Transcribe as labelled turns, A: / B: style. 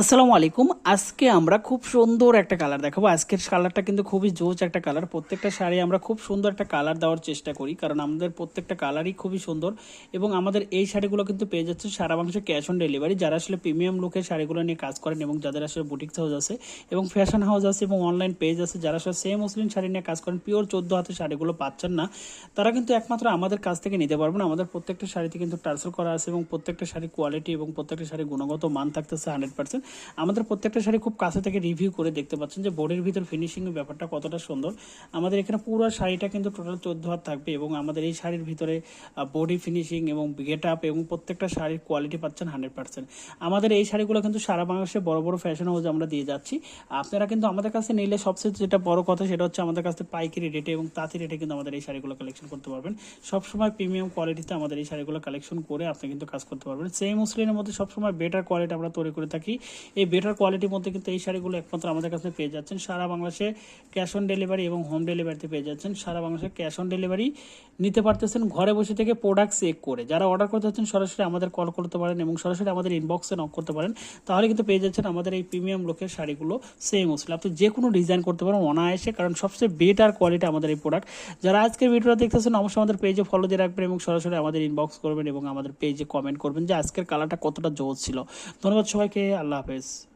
A: আসসালামু আলাইকুম। আজকে আমরা খুব সুন্দর একটা কালার দেখাবো। আজকের কালারটা কিন্তু খুবই জোচ একটা কালার প্রত্যেকটা শাড়ি আমরা খুব সুন্দর একটা কালার দেওয়ার চেষ্টা করি, কারণ আমাদের প্রত্যেকটা কালারই খুবই সুন্দর এবং আমাদের এই শাড়িগুলো কিন্তু পেয়ে যাচ্ছে সারা মাংসে ক্যাশ অন ডেলিভারি যারা আসলে প্রিমিয়াম লুকের শাড়িগুলো নিয়ে কাজ করেন এবং যাদের আসলে বুটিক্স হাউস আছে এবং ফ্যাশন হাউস আছে এবং অনলাইন পেজ আছে, যারা আসলে সেম মুসলিম শাড়ি নিয়ে কাজ করেন পিওর চোদ্দ হাতে শাড়িগুলো পাচ্ছেন না, তারা কিন্তু একমাত্র আমাদের কাছ থেকে নিতে পারবেন। আমাদের প্রত্যেকটা শাড়িতে কিন্তু টার্সেল করা আছে এবং প্রত্যেকটা শাড়ি কোয়ালিটি এবং প্রত্যেকটা শাড়ি গুণগত মান থাকতেছে হান্ড্রেড পার্সেন্ট আমাদের প্রত্যেকটা শাড়ি খুব কাছে থেকে রিভিউ করে দেখতে পাচ্ছেন যে বোর্ডের ভিতর ফিনিশিং ব্যাপারটা কতটা সুন্দর। আমাদের এখানে পুরো শাড়িটা কিন্তু টোটাল চোদ্দ হাত থাকবে এবং আমাদের এই শাড়ির ভিতরে বডি ফিনিশিং এবং গেট আপ এবং প্রত্যেকটা শাড়ির কোয়ালিটি পাচ্ছেন হান্ড্রেড পার্সেন্ট আমাদের এই শাড়িগুলো কিন্তু সারা বাংলাদেশে বড় বড় ফ্যাশন হাউসে আমরা দিয়ে যাচ্ছি। আপনারা কিন্তু আমাদের কাছে নিলে সবচেয়ে যেটা বড় কথা সেটা হচ্ছে আমাদের কাছে পাইকারি রেটে এবং তাঁতি রেটে কিন্তু আমাদের এই শাড়িগুলো কালেকশন করতে পারবেন। সবসময় প্রিমিয়াম কোয়ালিটিতে আমাদের এই শাড়িগুলো কালেকশন করে আপনি কিন্তু কাজ করতে পারবেন। সেই মুসলিনের মধ্যে সবসময় বেটার কোয়ালিটি আমরা তৈরি করে থাকি। এই বেটার কোয়ালিটির মধ্যে কিন্তু এই শাড়িগুলো একমাত্র আমাদের কাছে পেয়ে যাচ্ছেন। সারা বাংলাদেশে ক্যাশ অন ডেলিভারি এবং হোম ডেলিভারিতে পেয়ে যাচ্ছেন। সারা বাংলাদেশে ক্যাশ অন ডেলিভারি নিতে পারতেছেন। ঘরে বসে থেকে প্রোডাক্ট চেক করে। যারা অর্ডার করতে যাচ্ছেন, সরাসরি আমাদের কল করতে পারেন এবং সরাসরি আমাদের ইনবক্সে নক করতে পারেন। তাহলে কিন্তু পেয়ে যাচ্ছেন আমাদের এই প্রিমিয়াম লোকের শাড়িগুলো সেম মুসলিম আপনি যে কোনো ডিজাইন করতে পারেন অনায়াসে, কারণ সবচেয়ে বেটার কোয়ালিটি আমাদের এই প্রোডাক্ট যারা আজকের ভিডিওটা দেখতেছেন, অবশ্যই আমাদের পেজে ফলো দিয়ে রাখবেন এবং সরাসরি আমাদের ইনবক্স করবেন এবং আমাদের পেজে কমেন্ট করবেন যে আজকের কালারটা কতটা জোর ছিল। ধন্যবাদ সবাইকে। আল্লাহ Hafiz.